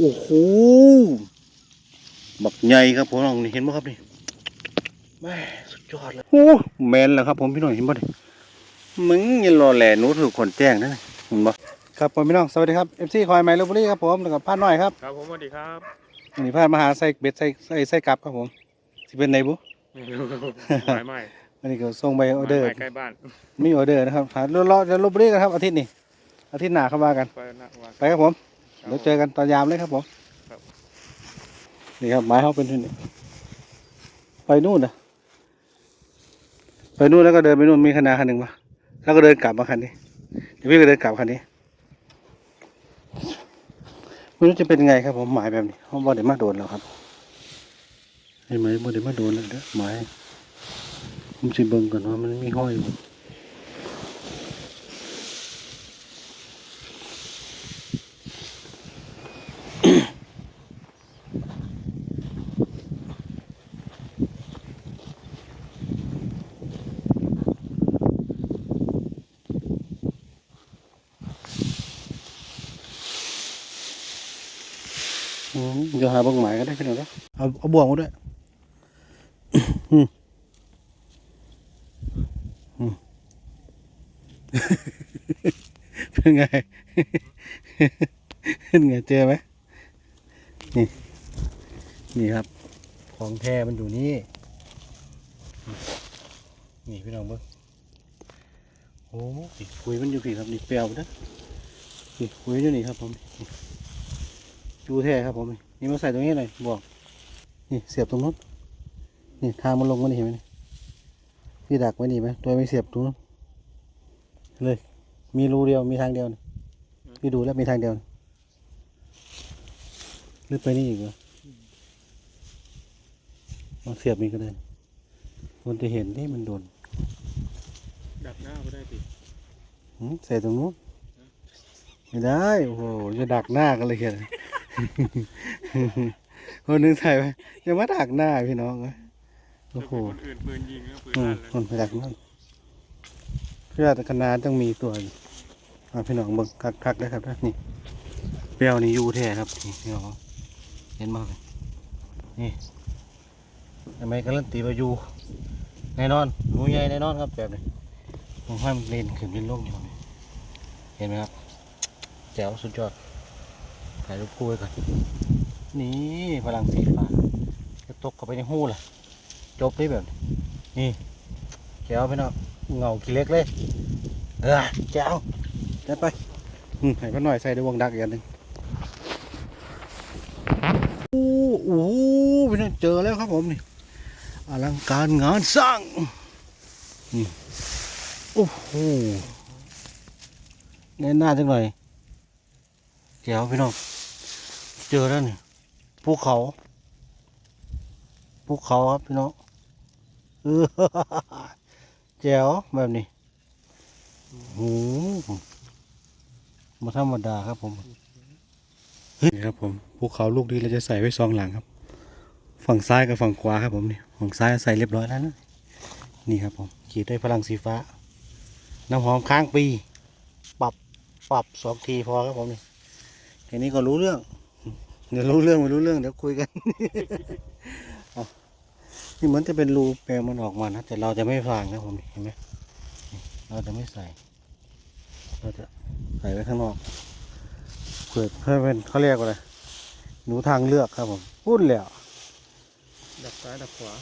โอ้โหบักใหญ่ครับผมน้องนี่เห็นไหมครับนี่แม่สุดยอดเลยโอ้แมนแล้วครับผมพี่น้องเห็นบ่ดิมึงอยังรอแหล่หนูถูกคนแจ้งนะเห็นบ่ครับผมพี่น้องสวัสดีครับเอฟซีคอยไมล์ลพบุรีครับผมแล้วก็พาดน้อยครับครับผมสวัสดีครับวันนี้พาดมาหาใส่เบ็ดใส่ใส่ใส่กลับครับผมสิเป็นไหนบุหมายไม่วันนี้ก็ส่งไปออเดอร์หมายใกล้บ้านมีออเดอร์นะครับหารอรอจะลบบุรีกันครับอาทิตย์นี้อาทิตย์หน้าเข้ามากันไปนะวันไปครับผม เดี๋ยวเจอกันตอนยามเลยครับผมครับนี่ครับไม้เขาเป็นที่นี่ไปนู่นนะไปนู่นแล้วก็เดินไปนู่นมีคณะคันหนึ่งมาแล้วก็เดินกลับมาคันนี้เดี๋ยวพี่ก็เดินกลับคันนี้ไม่รู้จะเป็นไงครับผมหมายแบบนี้เขาบอกเดี๋ยวมาโดนแล้วครับเห็นไหมบอกเดี๋ยวมาโดนแล้วเด้อหมายผมสิเบิ่งก่อนว่ามันมีห้อยอยู่ เดี๋ยวหาเบางหมายก็ได้พี่น้องเด้อเอาเอาบ่วงมาด้วยอืมอืมเป็นไงเป็นไงเจอไหมนี่นี่ครับ ของแท้มันอยู่นี่ นี่พี่น้องเบิ้งโอ้ยคุยมันอยู่พี่ครับนี่เปลวนะนี่คุยอยู่นี่ครับผม นี่จูแท้ครับผมนี่นี่มาใส่ตรงนี้หน่อยบอก นี่เสียบตรงนู้น นี่ทางมันลงมานี่เห็นไหมนี่พี่ดักไว้นี่ไหมตัวไม่เสียบตรงนู้นเลย มีรูเดียว มีทางเดียวนี่พี่ดูแล้วมีทางเดียวนี่ลึกไปนี่อีกเหรอมาเสียบนี่ก็ได้มันจะเห็นที่มันโดน ดับหน้าไม่ได้ติหืมใส่ตรงนู้นไม่ได้ โอ้โห จะดักหน้ากันเลยเขียน คนหนึงใส่ไปจะมาดักหน้าพี่น้องเอ้ยโอ้โหคนอื่นปืนยิงแล้วปืนอืมลั่นเลยคนไปดักนั่นเพื่อแต่คณะต้องมีตัวอยู่อ่าพี่น้องเบิ่งคักๆได้ครับนะนี่เปรี้ยวนี่อยูแท้ครับนี่พี่น้องเห็นมากเลยนี่ทำไมการันตีว่าอยู่แน่นอนหนูใหญ่แน่นอนครับแบบนี้ผมให้มันเล่นขึ้นเป็นลงอยู่ตรงนี้เห็นไหมครับแจ๋วสุดยอด ถ่ายรูปคู่ไว้ก่อน นี่พลังสีฟ้าจะตกเข้าไปในหูล่ะ จบได้แบบ นี้นี่แจ๋วพี่น้องเงาขี้เล็กเลย เออแจ๋วได้ไปอืมให้พ่อหน่อยใส่ด้วยวงดักอีกอันหนึ่งโอ้โหพี่น้องเจอแล้วครับผมนี่อลังการงานสร้างนี่โอ้โหแน่นหน้าจังหน่อย แจ๋วพี่น้อง เจอแล้วนี่ภูเขาภูเขาครับพี่น้องเออแจ๋วแบบนี้โอ้โหมาธรรมดาครับผมนี่ครับผมภูเขาลูกนี้เราจะใส่ไว้สองหลังครับ ฝั่งซ้ายกับฝั่งขวาครับผมนี่ฝั่งซ้ายใส่เรียบร้อยแล้วนะนี่ครับผมขีดด้วยพลังสีฟ้า น้ำหอมค้างปี ปรับปรับสองทีพอครับผมนี่ แค่นี้ก็รู้เรื่อง เดี๋ยวรู้เรื่องไม่รู้เรื่องเดี๋ยวคุยกันนี่เหมือนจะเป็นรูแปลงมันออกมานะแต่เราจะไม่ฟางนะผมเห็นไหมนี่เราจะไม่ใส่ เราจะใส่ไว้ข้างนอกเพื่อเพื่อเป็นเขาเรียกว่าอะไรหนูทางเลือกครับผมพูดแล้วดับซ้ายดับขวา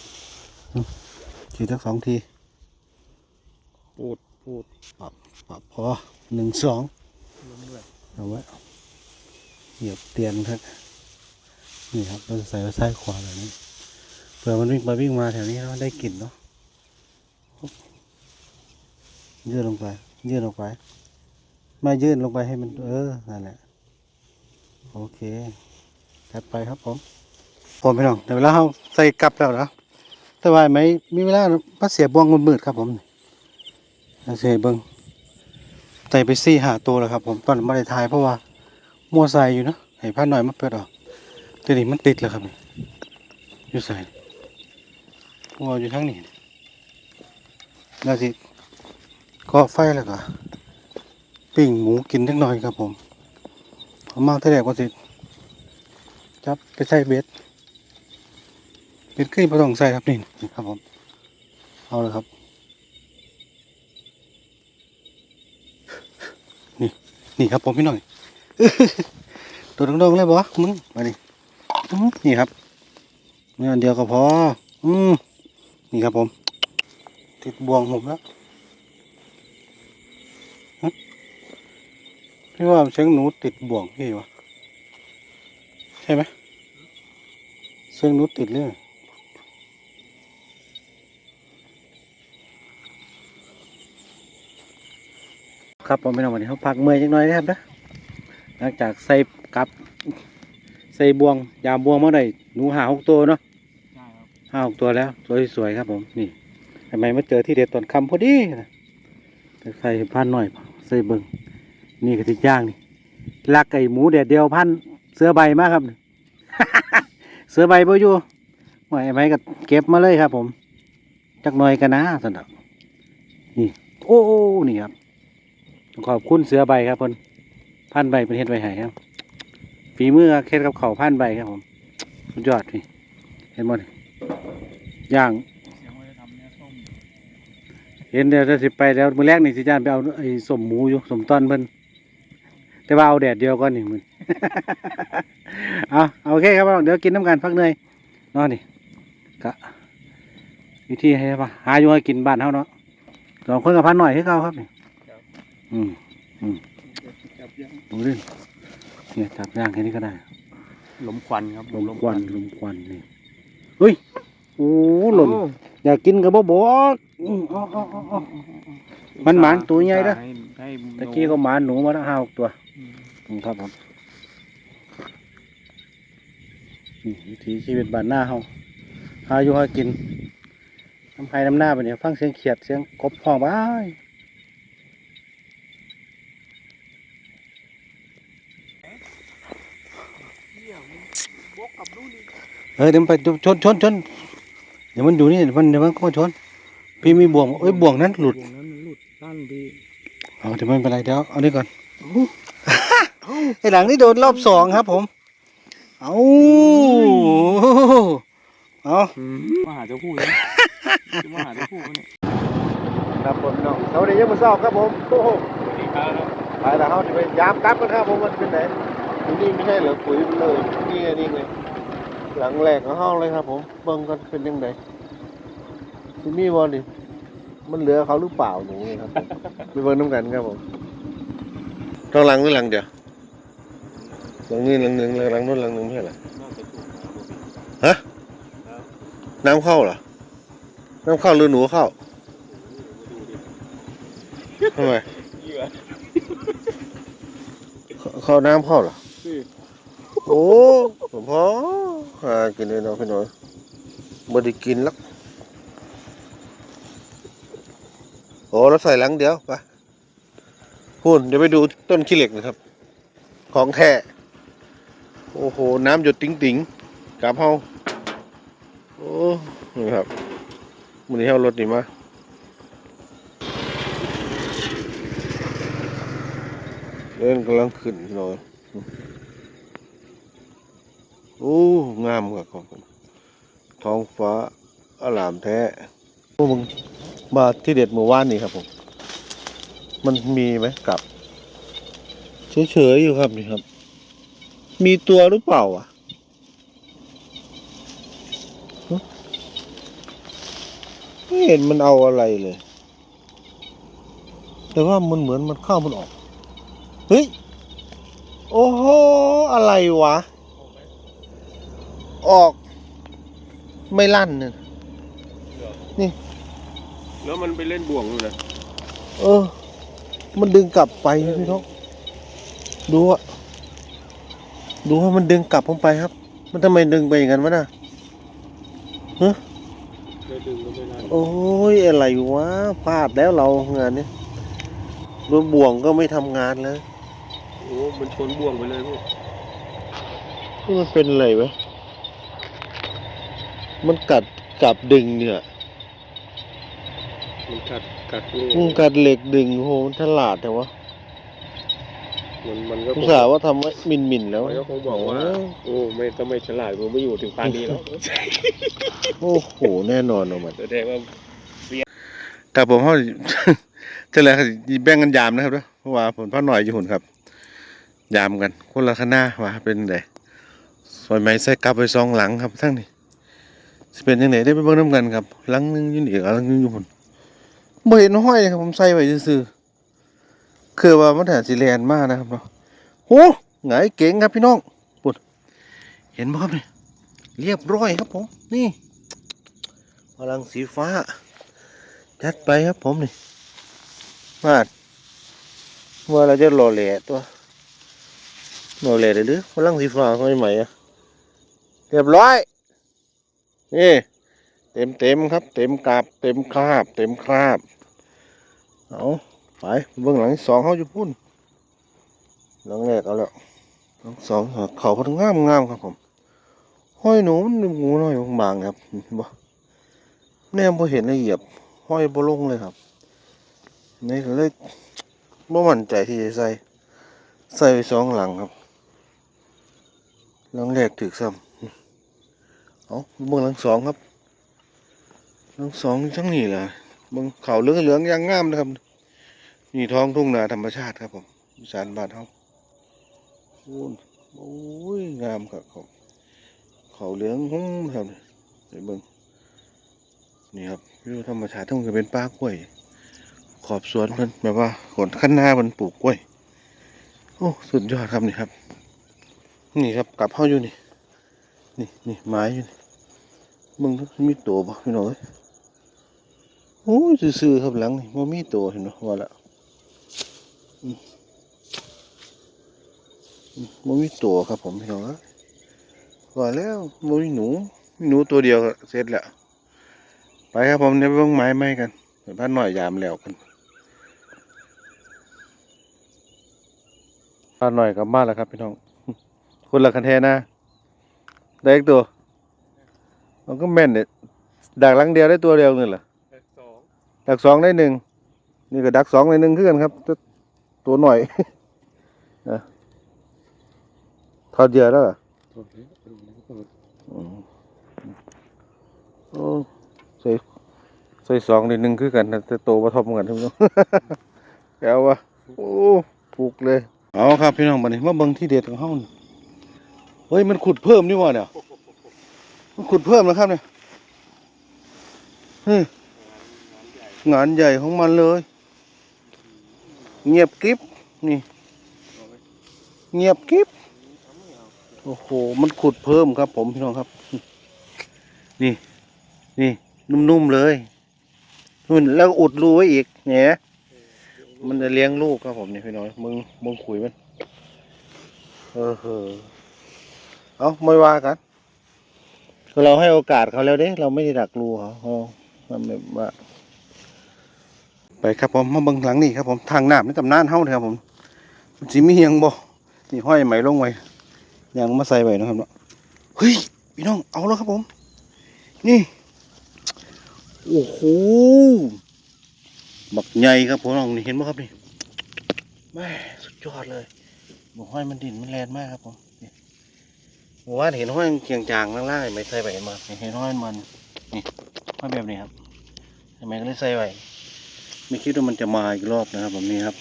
ขีดทั้งสองทีปูดปูดปรับพอหนึ่งสองล้มด้วยเอาไว้ เหยียบเตียนครับนี่ครับเราจะใส่ไว้ซ้ายขวาแบบนี้เผื่อมันวิ่งไปวิ่งมาแถวนี้เราได้กลิ่นเนาะยืดลงไป ยืดลงไปไม่ยื่นลงไปให้มันเออนั่นแหละโอเคจัดไปครับผมผมพี่น้องแต่เวลาเราใส่กลับแล้วนะแต่ว่าไม่มีเวลามาเสียบวงมืดครับผมเสียเบิ้งใส่ไปสี่หาตัวแล้วครับ ผมตอนไม่ได้ทายเพราะว่า มัวใส่อยู่เนะให้ผ้าหน่อยมาเปิดออกทีนี้มันติดแล้วครับนี่อยู่ใส่มัวอยู่ทั้งนี้แล้วสิก็ไฟแล้วก็ปิ้งหมูกินเล็กน้อยครับผมผมมาแต่แรกว่าสิจับไปใส่เบ็ดเบ็ดขึ้นไม่ต้องใส่ครับนินี่ครับผมเอาเลยครับ นี่นี่ครับผมพี่หน่อย ตัวตรงๆเลยบ่มึงมาดินี่ครับเมื่อันเดียวก็พอ อืมนี่ครับผม ติดบ่วงผมแล้วพี่ว่าเสียงหนูติดบ่วงพี่วะใช่ไหมเสียงหนูติดเลยครับผมพี่น้องวันนี้เขาพักเมื่อยจังหน่อยนะครับนะ หลังจากใส่กับใส่บ่วง ยามบ่วงมาได้หนูหาหกตัวเนาะใช่ครับห้าหกตัวแล้วตัวสวยๆครับผมนี่ทำไมมาเจอที่เด็ดตอนคำพอดีนะใส่พันหน่อยใส่เบิงนี่กระติกย่างนี่ลักไก่หมูแดดเดียวพันเสือใบมากครับเสือใบบ่อยู่หน่อยไหมก็เก็บมาเลยครับ ผม จักหน่อยกันนะสนับนี่ โอ้นี่ครับขอบคุณเสือใบครับเพิ่น พันใบเป็นเฮ็ดใบหายครับฝีมือเคล็ดกับเขาวพันใบครับผมสุดยอดนี่เห็นบ่นี่ย่างเสียงว่าจะทำเนื้อส้มเห็นเดี๋ยวจะสิไปแล้วมื้อแรกนี่สิจานไปเอาไอ้สมหมูอยู่สมต้นเพิ่นแต่ว่าเอาแดดเดียวก่อนนี่มึงเอาเอาโอเคครับเดี๋ยวกินน้ำกันพักเหนื่อยเนอนนี่กะวิธีให้ปะหาอยู่ให้กินบ้านเฮาเนาะสองคนกับพันหน่อยให้เขาครับนี่อืมจั บยังดูดิเนี่ยจับย่างแค่นี้ก็ได้ลมควันครับลมควันลมควันนี่เฮ้ยโอ้หล่นอยากกินกับบ่บอกอืมเอาเอาเอาเอามันหมานตัวใหญ่เด้อให้ให้ตะกี้ก็หมานหนูมาแล้วห้าหกตัวอืมอืมครับผมนี่วิถีชีวิตบ้านหน้าเฮาหาอยู่หากินน้ำไผ่น้ำหน้าไปเนี่ยฟังเสียงเขียดเสียงกบห้องบ้าย เออเดี๋ยวมันไปชนชนชนเดี๋ยวมันอยู่นี่เดี๋ยวมันเดี๋ยวมันก็มาชน พี่มีบ่วงเอ้ยบ่วงนั้นหลุดวงนั้นมันหลุดตั้นดีเอาเดี๋ยวไม่เป็นไรเดี๋ยวเอานี่ก่อนไอหลังนี่โดนรอบสองครับผม เอาเอามาหาเจ้าผู้เลยมาหาเจ้าผู้เนี่ยครับผมน้องเขาได้ยังมาสอบครับผมโอ้โหสวัสดีครับไปแล้วเขาจะไปยามกลับกันครับผมมันเป็นไหน นี่ไม่ใช่เหรอปุ๋ยมันเลยนี่ไงนี่ไงหลังแหลกของห้องเลยครับผมเบิ่งกันเป็นยังไงที่มีบอลดิมันเหลือเขาหรือเปล่าหนูนี่ครับผมไปเบิ่งน้ำกันครับผมต้องหลังหรือหลังเดียวหลังนี้หลังหนึ่งหลังนู้นหลังหนึ่งไม่ใช่เหรอฮะน้ำเข้าเหรอน้ำเข้าหรือหนูเข้าทำไมเหยื่อเข้าเข้าน้ำเข้าเหรอ โอ้ผมพอหากินเลยเนาะพี่น้อยบ่ได้กินลักโอ้เราใส่หลังเดียวไปพูนเดี๋ยวไปดูต้นขี้เหล็กนะครับ ของแท้โอ้โห น้ำหยดติ๋งติ๋งๆกลับเฮาโอ้นี่ครับมันนี้เฮารถนี่มาเล่นกำลังขึ้นพี่อย โอ้งามกว่าของผมท้องฟ้าอลามแท้พวกมึงมาที่เด็ดเมื่อวานนี่ครับผม มันมีไหมกลับ เฉยๆอยู่ครับนี่ครับ มีตัวหรือเปล่าอะฮะไม่เห็นมันเอาอะไรเลย แต่ว่ามันเหมือนมันเข้ามันออก เฮ้ย โอ้โห อะไรวะ ออกไม่ลั่นเนี่ยแล้วมันไปเล่นบ่วงอยู่นะเออ มันดึงกลับไปพี่น้องดูอะดูว่ามันดึงกลับผมไปครับ มันทำไมดึงไปอย่างนั้นวะน่ะเดี๋ยวดึงก็ไม่ได้โอ้ยอะไรวะพลาดแล้วเรางานนี้รถบ่วงก็ไม่ทำงานเลยโอ้มันชนบ่วงไปเลยพี่นี่มันเป็นอะไรวะ มันกัดกลับดึงเนี่ยมันกัดกัดนี่ มันกัดเหล็กดึงโหมันฉลาดแต่วะมันมันก็อุตส่าห์ว่าทำไว้มินมินๆแล้วมันก็คงบอกว่า โอ้ไม่ถ้าไม่ฉลาดผมไม่อยู่ถึงป่านนี้แล้วโอ้โหแน่นอนเอามัน แสดงว่าแต่ผมเขา จะเลยครับแบ่งกันยามนะครับเด้อเพราะว่าผลพ่อหน่อยอยู่หุ่นครับ ยามกัน คนละคณะว่าเป็นไงซอยไม้ใส่กลับไปสองหลังครับทั้งนี้ สิเป็นยังไงได้ไปเบิ่งน้ำกันครับหลังนึงยู่นี่หลังนึงอยู่หุ่นบ่เห็นห้อยครับผมใส่ไว้ซื่อคือว่ามันแถสิแลนมากนะครับเนาะโอ้ไงายเก่งครับพี่น้องปุ่นเห็นบ่ครับนี่เรียบร้อยครับผม นี่พลังสีฟ้า จัดไปครับผมนี่มาดว่าเราจะรอแหล่ตัวรอแหล่ได้หรือพลังสีฟ้าเขาใหม่อะเรียบร้อย นี่เต็มเต็มครับ เต็มกราบ เต็มคราบ เต็มคราบ เอาไปเบื้องหลังสองเขาอยู่พุ่นหลังแรกเอาแล้วหลังสองเขาพังงามงามๆครับผมห้อยหนูมันหมูน้อยบางครับเนบ่แนมพอเห็นละเอียบห้อยบ่ลงเลยครับนี่ก็เลยบ่มั่นใจที่จะใส่ใส่ไปสองหลังครับ หลังแรกถึกซ้ำ เอาเบิ่งหลังสองครับหลังสองทั้งนี้แหละเบิ่งเขาเหลืองเหลืองๆย่างงามนะครับ นี่ท้องทุ่งนาธรรมชาติครับผมอีสานบ้านเฮาโอ้ยโอ้ยงามครับเขาเขาเหลืองหุ้มครับเดี๋ยวเบิ่งนี่ครับวิวธรรมชาติทั้งหมดเป็นป่ากล้วย ขอบสวนมันแบบว่าขนขั้นหน้ามันปลูกกล้วย โอ้ สุดยอดครับนี่ครับ นี่ครับกลับเข้าอยู่นี่ นี่นี่ไม้อยู่นี่มึงมีตัวบ่พี่น้องเอ้ยโอ้ยซื่อๆครับหลังนี่มันมีตัวเห็นไหมว่าละมันมีตัวครับผมพี่น้องว่าแล้วมันมีหนูมีหนูตัวเดียวเสร็จแล้วไปครับผมเดี๋ยไปเบิ่งไม้ไม้กันเดี๋ยวพันหน่อยยามแล้วกันพันหน่อยกลับบ้านแล้วครับพี่น้องคนละคันแทนะ ได้อีกตัว มันก็แม่นเนี่ยดักหลังเดียวได้ตัวเดียวนี่แหละสองดักสองได้หนึ่งนี่ก็ดักสองได้หนึ่งขึ้นกันครับตัวตัวหน่อยนะทอดเหยื่อแล้วเหรออืมโอ้ใส่ใส่สองนิดหนึ่งคือกันนะแต่โตมาทบกันทุกคนแกววะโอ้ปลูกเลย เอาครับพี่น้องบัดนี้มาเบิ่งที่เด็ดของเฮานี่ เฮ้ยมันขุดเพิ่มนี่ว่าเนี่ย มันขุดเพิ่มแล้วครับเนี่ยงานใหญ่ของมันเลย เงียบกริบนี่ เงียบกริบโอ้โห มันขุดเพิ่มครับ ผมพี่น้องครับ นี่ นี่ นุ่มๆเลยนู่นแล้วอุดรูไว้อีกเนี่ยมันจะเลี้ยงลูกครับผมนี่พี่น้อยมึงมึงขุยมัน เออเออ เอาไม่ว่ากันเราให้โอกาสเขาแล้วเด้ เราไม่ได้ดักรูเขาอ๋อมันแบบว่า ไปครับผมมาเบิ่งหลังนี่ครับผมทางน้ำในตำนานเฮาเลยครับผมมันสิมีหยงบ่นี่ห้อยไหมลงไว้ยังมาใส่ไว้นะครับเนาะเฮ้ยพี่น้องเอาแล้วครับผม นี่โอ้โหบักใหญ่ครับผมน้องนี่เห็นไหมครับนี่แม่สุดยอดเลยหมูห้อยมันดินมันแรงมากครับผม นี่หมูว่าเห็นห้อยเกียงจางล่างๆไม่ใส่ไว้มาเห็นห้อยมันนี่ห้อยแบบนี้ครับทำไมก็เลยใส่ไว้ไม่คิดว่ามันจะมาอีกรอบนะครับแบบนี้ครับ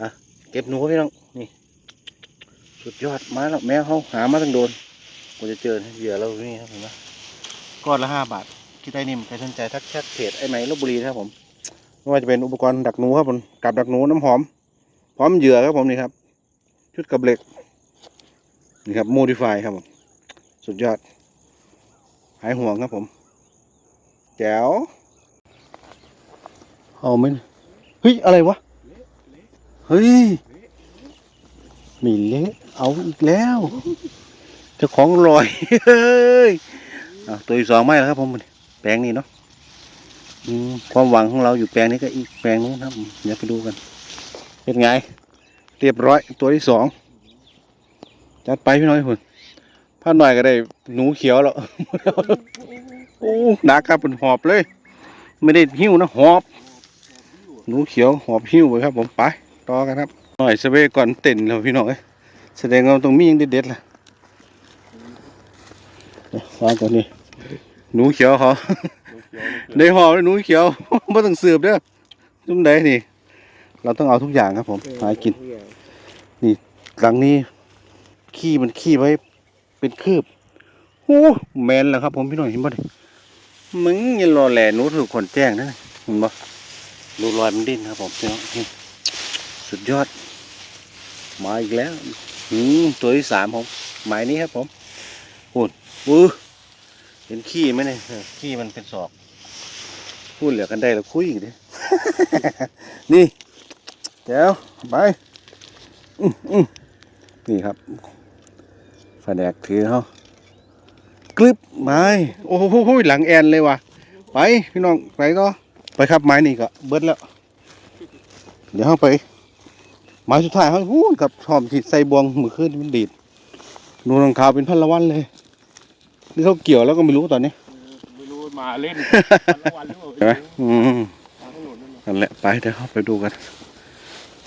อะเก็บหนูพี่น้องนี่ สุดยอดมาแล้วแมวเขาหามาตั้งโดนกว่าจะเจอเหยื่อเรานี่ครับผมนะก้อนละห้าบาทที่ได้นิ่มใครสนใจทักแชทเพจไอ้ไหมลบบุรีนะครับผมไม่ว่าจะเป็นอุปกรณ์ดักหนูครับผมกับดักหนูน้ำหอม พร้อมเหยื่อครับผมนี่ครับ ชุดกับเหล็ก นี่ครับโมดิฟายครับผม สุดยอด หายห่วงครับผม แจ๋ว เอาไหมเฮ้ย อะไรวะ เฮ้ยมีเละเอาอีกแล้วเจ้าของลอยเฮ้ยตัวที่สองไม่แล้วครับผมแปลงนี้เนาะความหวังของเราอยู่แปลงนี้ก็อีกแปลงนู้นครับ เดี๋ยวไปดูกัน เป็นไง เรียบร้อยตัวที่สอง จัดไปพี่น้อยคุณพาหน่อยก็ได้หนูเขียวแล้วโอ้หนักครับเป็นหอบเลย ไม่ได้หิ้วนะหอบหนูเขียวหอบหิ้วไปครับ ผมไปต่อกันครับหน่อยสเวก่อนเต้นแล้วพี่น้องเอ้ยแสดงว่าตรงมีอยังเด็ดๆล่ะวางก่อนนี่หนูเขียวเขาได้หอมเลยหนูเขียวไม่ต้องสืบเด้อจุ่มใดนี่ เราต้องเอาทุกอย่างครับผมหากิน นี่หลังนี้ ขี้มันขี้ไว้ เป็นคืบโอ้แมนแล้วครับ ผมพี่น้องเห็นบ่ดิมึงยังรอแหล่นู้ถูกคนแจ้งนะเห็นบ่ดูรอยมันดิ้นครับ ผมพี่น้องสุดยอดมาอีกแล้วอืมตัวที่สามผมหมายนี้ครับ ผมพูดอู้เห็นขี้ไหมเนี่ยขี้มันเป็นศอกพูดเหลือกันได้แล้วคุยอีกดินี่เดี๋ยวไปอื้ออื้อนี่ครับ แผนกถือเขากลึบไม้โอ้โหหลังแอนเลยว่ะ ไปพี่น้องไปต่อไปครับไม้นี่ก็เบิดแล้ว เดี๋ยวเขาไป ไม้สุดท้ายเขาพูดกับหอมฉีดใส่บวงมือขึ้นมันดีดนูนรองเท้าเป็นพันละวันเลยนี่เขาเกี่ยวแล้วก็ไม่รู้ตอนนี้ไม่รู้มาเล่นวันละวันหรือเปล่าใช่ไหมอืมทางถนนนั่นน่ะนั่นแหละไปเดี๋ยวเข้าไปดูกัน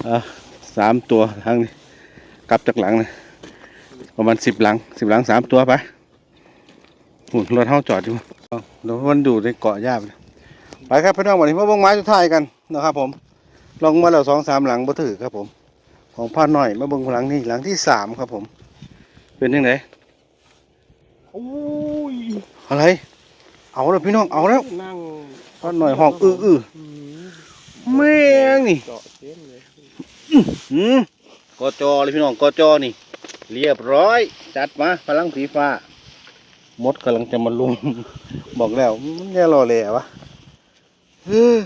อะสามตัวทางนี้กลับจากหลังนะ ประมาณสิบหลังสิบหลังสามตัวไปหุ่นรถเท่าจอดอยู่เอาเดี๋ยวมันดูในเกาะหญ้าไปไปครับพี่น้องวันนี้มาเบิ่งไม้สุดท้ายกันนะครับ ผม ลงมาแล้วสองสามหลังบ่ถือครับผม ของพ่อหน่อยมาเบิ่งหลังนี้หลังที่สามครับผม เป็นยังไงโอ้ยอะไร เอาแล้วพี่น้องเอาแล้วนั่งพ่อหน่อยห้องอื้ออื้ออืมแม่งนี่เจาะเส้นเลยอืมกอจอเลยพี่น้องกอจอนี่ เรียบร้อย จัดมาพลังสีฟ้า มดกำลังจะมาลุม บอกแล้วมันแย่รอแหล่วะเฮ้ย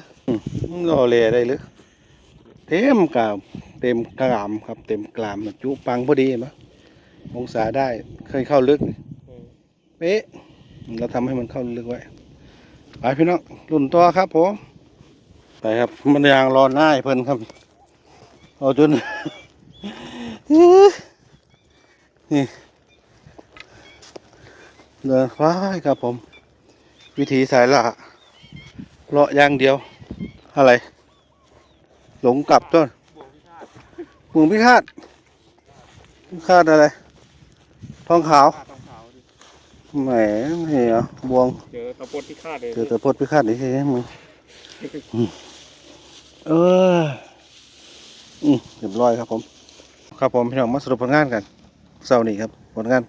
มันรอแหล่ได้หรือเต็มกามเต็มกรามครับ เต็มกรามจุปังพอดีเห็นไหมองศาได้เคยเข้าลึกเป๊ะเราทำให้มันเข้าลึกไว้ไปพี่น้องรุ่นตัวครับผมไปครับมันยางรอหน้าเพิ่นครับเอาจน นี่ เดินไปครับผม วิธีสายละเลาะอย่างเดียว อะไร หลงกลับต้นบวกพิฆาตหมุงพิฆาตพิฆาตอะไร ทองขาวฆาตต้องขาวดิแหมนี่เหรอบวง เจอตะปดพิฆาตเลยเจอแต่พดพิฆาตนี่ใช่ไหมมึงอืมเออ อืมเรียบร้อยครับผม ครับผมพี่น้องมาสรุปผลงานกัน เสาร์นี้ครับผลงาน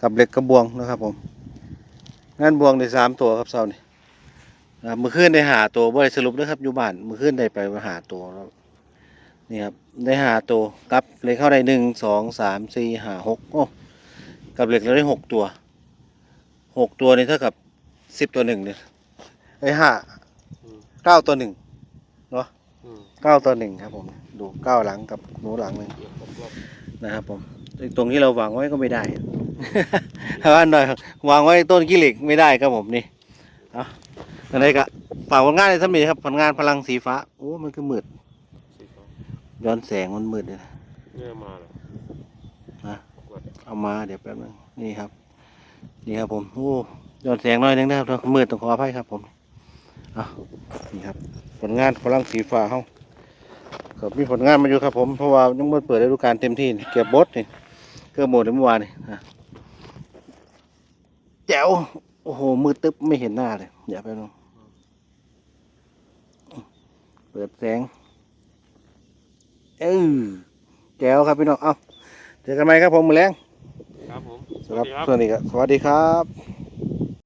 กับเหล็กกระบวงนะครับผม งานบวงได้สามตัวครับเสาร์นี้นะครับมือขึ้นได้หาตัวบ่ได้สรุปนะครับอยู่บ้านมือขึ้นได้ไปมาหาตัวแล้วนี่ครับได้หาตัวกับเหล็กเข้าได้หนึ่งสองสามสี่ห้าหกโอ้กับเหล็กเราได้หกตัวหกตัวนี่เท่ากับสิบตัวหนึ่งเนี่ยไอ้ห้าเก้าตัวหนึ่งอืมเก้าตัวหนึ่งครับผม ดูเก้าหลังกับหนูหลังหนึ่งเดี๋ยวผมรอบนะครับผม ตรงที่เราวางไว้ก็ไม่ได้ถ้าว่าหน่อยวางไว้ต้นกิเหล็กไม่ได้ครับผมนี่เอาอะไรกะฝากผลงานในสมีครับผลงานพลังสีฟ้า โอ้ มันก็มืดสีฟ้าย้อนแสงมันมืดเลยนะเนี่ยมาเหรอนะกดเอามาเดี๋ยวแป๊บนึงนี่ครับ นี่ครับผมโอ้ย้อนแสงหน้อยนึงนะครับต้องมืดต้องขออภัยครับผมเอานี่ครับ ผลงานพลังสีฟ้าเฮาก็มีผลงานมาอยู่ครับผมเพราะว่ายังไม่เปิดฤดูกาลเต็มที่นี่เก็บบดนี่ เกือบหมดเลยเมื่อวานนี่อะแจ๋วโอ้โห มืดตึ๊บไม่เห็นหน้าเลย อย่าไปลงเปิดแสง เออแจ๋วครับพี่น้อง เอ้าเจอกันไหมครับผมมือแรงครับผมสำหรับส่วนนี้ก็สวัสดีครับ